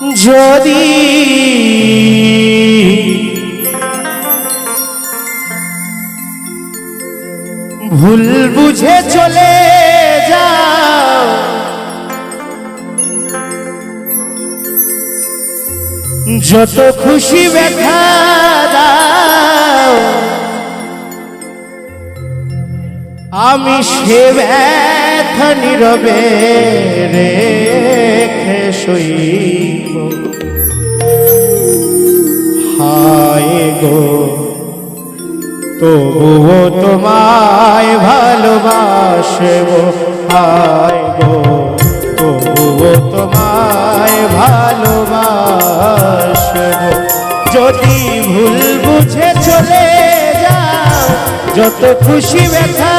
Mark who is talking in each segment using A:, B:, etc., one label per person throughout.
A: যদি ভুল বুঝে চলে যাও যত খুশি ব্যথা দাও আমি সে ব্যথা নীরবে রেখে সইব হায় গো, তবুও তোমায় ভালোবাসব। হায় গো, তবুও তোমায় ভালোবাসব। যদি ভুল বুঝে চলে যাও, যত খুশি ব্যথা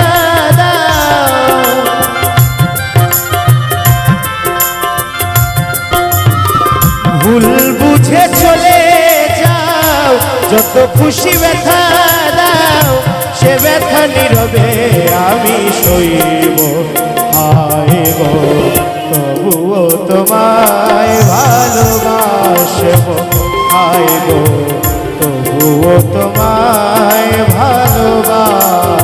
A: যত খুশি ব্যথা দাও, সে ব্যথা নীরবে আমি সইব। আইব তবুও তোমায় ভালোবাসব। আইব তবুও তোমায় ভালোবাসব।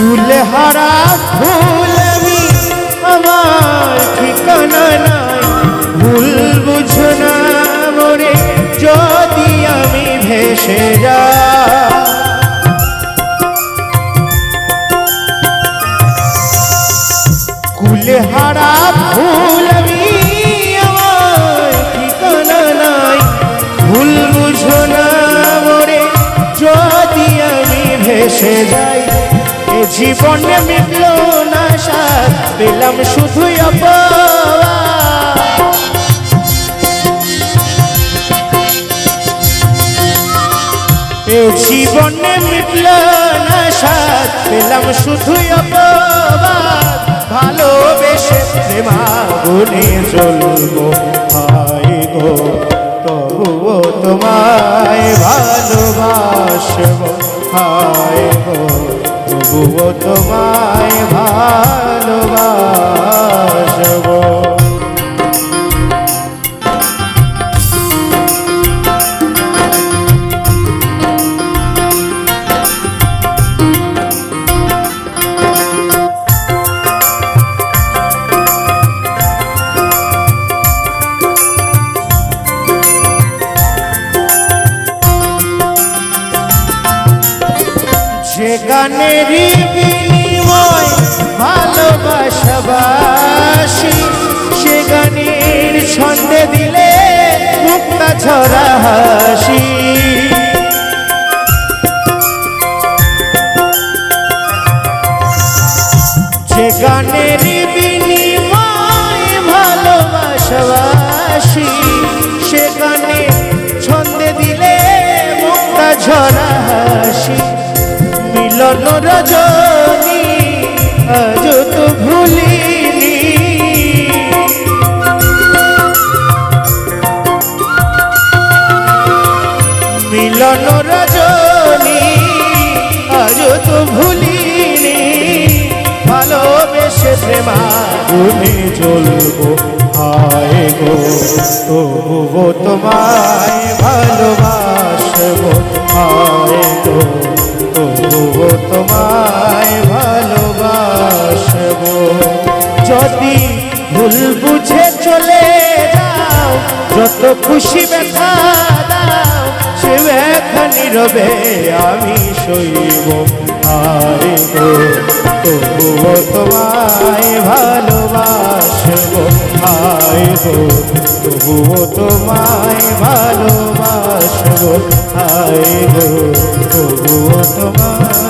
A: ফুল হারা, ফুল আমি আমার ঠিকানা নাই। ভুল বুঝো না মরে যদি আমি ভেসে যা। কুলে হারা, ফুল আমি আমার ঠিকানা নাই। ভুল বুঝো না মরে যদি আমি ভেসে যাই। এ জীবনে মিটল না সাথ পেলাম শুধুই অপবাদ। এ জীবনে মিটল না সাথ পেলাম শুধুই অপবাদ। ভালোবেসে প্রেমাগুনে জ্বলবো, হায় গো, তবুও তোমায় ভালোবাসবো, হায় গো। তবুও তোমায় ভালোবাসবো। যে গানেরই বিনিময় ভালোবাসাবাসি সে গানের ছন্দে দিলে মুক্তা ছড়া হাসি। যে গানেরই বিনিময় ভালোবাসাবাসি সে গানে ছন্দে দিলে মুক্তা হাসি মিলন রজনী আজ তো ভুলিনি। মিলন রজনী আজ তো ভুলিনি। ভালোবেসে প্রেমাগুনে জ্বলবো, হায় গো তোমায় ভালোবাসবো। হায় তোমায় ভালোবাসবো। যদি ভুল বুঝে চলে যাও, যত খুশি ব্যথা দাও, সে ব্যথা নীরবে আমি সইব। আরে গো, তবুও তোমায় ভালোবাসবো। হায় গো, তবুও তোমায় ভালোবাসবো। হায় গো, তবুও তোমায়